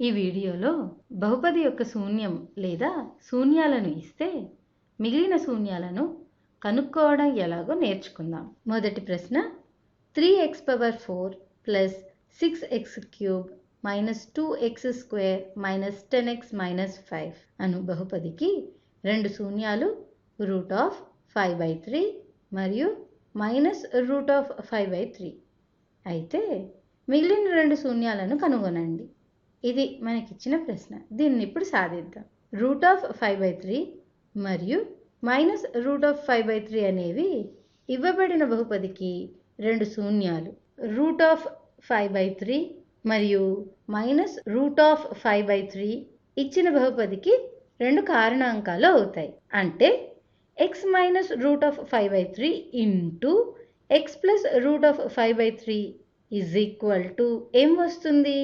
ఈ వీడియోలో బహుపది యొక్క శూన్యం లేదా శూన్యాలను ఇస్తే మిగిలిన శూన్యాలను కనుక్కోవడం ఎలాగో నేర్చుకుందాం. మొదటి ప్రశ్న three X power four plus six X cube minus two X square minus ten X minus five అను బహుపదికి రెండు శూన్యాలు root of five by three మరియు minus root of five by three అయితే మిగిలిన రెండు శూన్యాలను కనుగొనండి. ఇది మనకిచ్చిన ప్రశ్న. దీన్ని ఇప్పుడు సాధిద్దాం. Root of five by three మరియు minus root of five by three అనేవి ఇవ్వబడిన బహుపదికి రెండు శూన్యాలు. Root of five by three మరియు minus root of five by three ఇచ్చిన బహుపదికి రెండు కారణాంకాలు అవుతాయి. అంటే X minus root of five by three into X plus root of five by three is equal to ఏం వస్తుంది?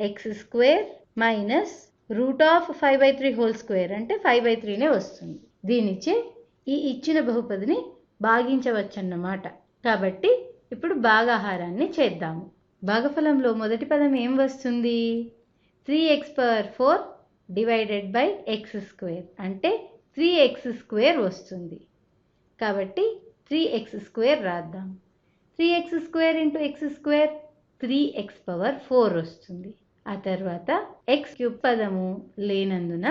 X square minus root of five by three whole square అంటే five by త్రీనే వస్తుంది. దీనిచే ఈ ఇచ్చిన బహుపదిని భాగించవచ్చన్నమాట. కాబట్టి ఇప్పుడు భాగాహారాన్ని చేద్దాము. భాగఫలంలో మొదటి పదం ఏం వస్తుంది? Three x power four divided by x square అంటే త్రీ ఎక్స్ స్క్వేర్ వస్తుంది. కాబట్టి త్రీ ఎక్స్ స్క్వేర్ రాద్దాం. Three x square into x square three x power four వస్తుంది. ఆ తర్వాత ఎక్స్ క్యూబ్ పదము లేనందున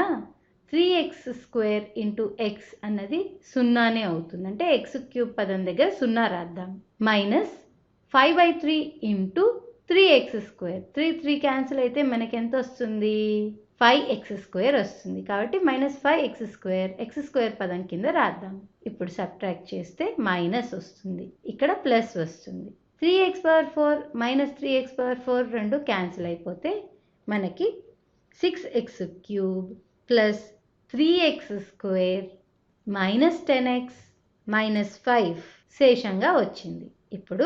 three x square into x అన్నది సున్నానే అవుతుంది. అంటే ఎక్స్ క్యూబ్ పదం దగ్గర సున్నా రాద్దాం. Minus five by three into three x square three three cancel అయితే మనకి ఎంత వస్తుంది? ఫైవ్ ఎక్స్ స్క్వేర్ వస్తుంది. కాబట్టి minus five x square x square పదం కింద రాద్దాం. ఇప్పుడు సబ్ట్రాక్ట్ చేస్తే మైనస్ వస్తుంది. ఇక్కడ ప్లస్ వస్తుంది. Three x power four minus three x power four రెండు క్యాన్సిల్ అయిపోతే మనకి six x cube plus three x square minus ten x minus five శేషంగా వచ్చింది. ఇప్పుడు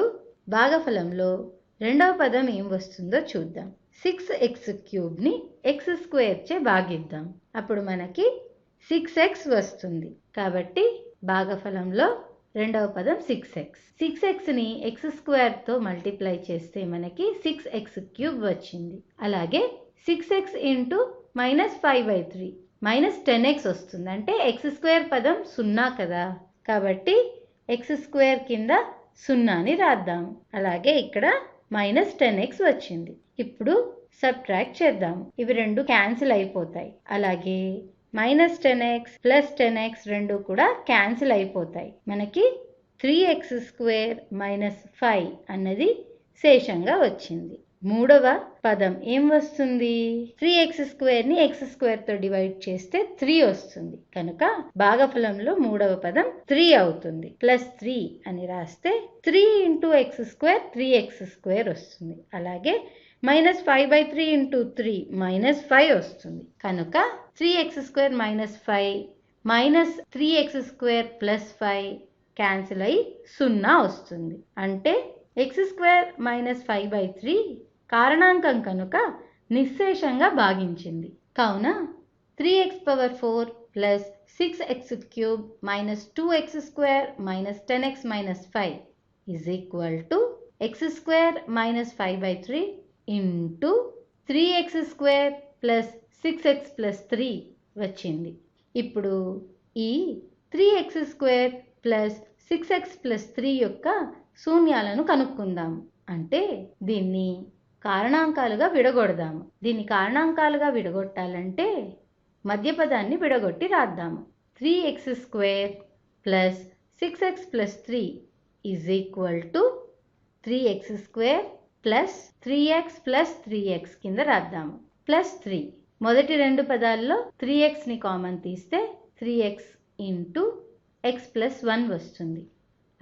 భాగఫలంలో రెండవ పదం ఏం వస్తుందో చూద్దాం. సిక్స్ ఎక్స్ క్యూబ్ని ఎక్స్ స్క్వేర్ చే భాగిద్దాం. అప్పుడు మనకి సిక్స్ ఎక్స్ వస్తుంది. కాబట్టి భాగఫలంలో రెండవ పదం సిక్స్ ఎక్స్ సిక్స్ ఎక్స్ని ఎక్స్ స్క్వేర్తో మల్టిప్లై చేస్తే మనకి సిక్స్ ఎక్స్ క్యూబ్ వచ్చింది. అలాగే six x into minus five by three minus ten x వస్తుంది. అంటే ఎక్స్ స్క్వేర్ పదం సున్నా కదా. కాబట్టి ఎక్స్ స్క్వేర్ కింద సున్నాని రాద్దాం. అలాగే ఇక్కడ మైనస్ టెన్ ఎక్స్ వచ్చింది. ఇప్పుడు సబ్ట్రాక్ట్ చేద్దాం. ఇవి రెండు క్యాన్సిల్ అయిపోతాయి. అలాగే minus ten x plus ten x రెండు కూడా క్యాన్సిల్ అయిపోతాయి. మనకి three x square minus five అన్నది శేషంగా వచ్చింది. మూడవ పదం ఏం వస్తుంది? త్రీ ఎక్స్ స్క్వేర్ని ఎక్స్ స్క్వేర్తో డివైడ్ చేస్తే త్రీ వస్తుంది. కనుక భాగఫలంలో మూడవ పదం త్రీ అవుతుంది. ప్లస్ త్రీ అని రాస్తే three into x square three x square వస్తుంది. అలాగే minus five by three into three minus five వస్తుంది. కనుక three x square minus five minus three x square plus five cancel అయి సున్నా వస్తుంది. అంటే x square minus five by three కారణాంకం కనుక నిశ్శేషంగా భాగించింది. కావున three x power four plus six x cube minus two x square minus ten x minus five is equal to x square minus five by three into three x square plus six x plus three వచ్చింది. ఇప్పుడు ఈ three x square plus six x plus three యొక్క శూన్యాలను కనుక్కుందాం. అంటే దీన్ని కారణాంకాలుగా విడగొడదాము. దీన్ని కారణాంకాలుగా విడగొట్టాలంటే మధ్యపదాన్ని విడగొట్టి రాద్దాము. Three x square plus six x plus three is equal to three x square plus three x plus three x కింద రాద్దాము. ప్లస్ త్రీ మొదటి రెండు పదాల్లో త్రీ ఎక్స్ని కామన్ తీస్తే three x into x plus one వస్తుంది.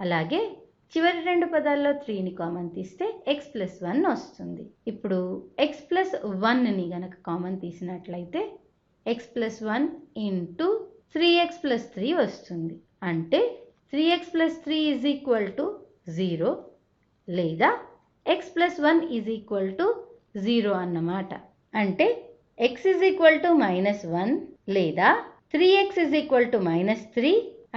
అలాగే చివరి రెండు పదాల్లో త్రీని కామన్ తీస్తే ఎక్స్ ప్లస్ వన్ వస్తుంది. ఇప్పుడు ఎక్స్ ప్లస్ వన్ని గనక common తీసినట్లయితే x plus one into three x plus three వస్తుంది. అంటే three x plus three is equal to zero లేదా x plus one is equal to zero అన్నమాట. అంటే x is equal to minus one లేదా three x is equal to minus three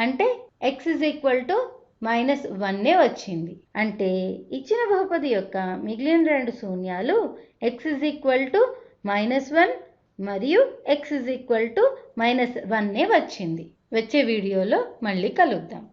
అంటే x is equal to minus వన్నే వచ్చింది. అంటే ఇచ్చిన బహుపది యొక్క మిగిలిన రెండు శూన్యాలు x is equal to minus one మరియు x is equal to minus వన్నే వచ్చింది. వచ్చే వీడియోలో మళ్ళీ కలుద్దాం.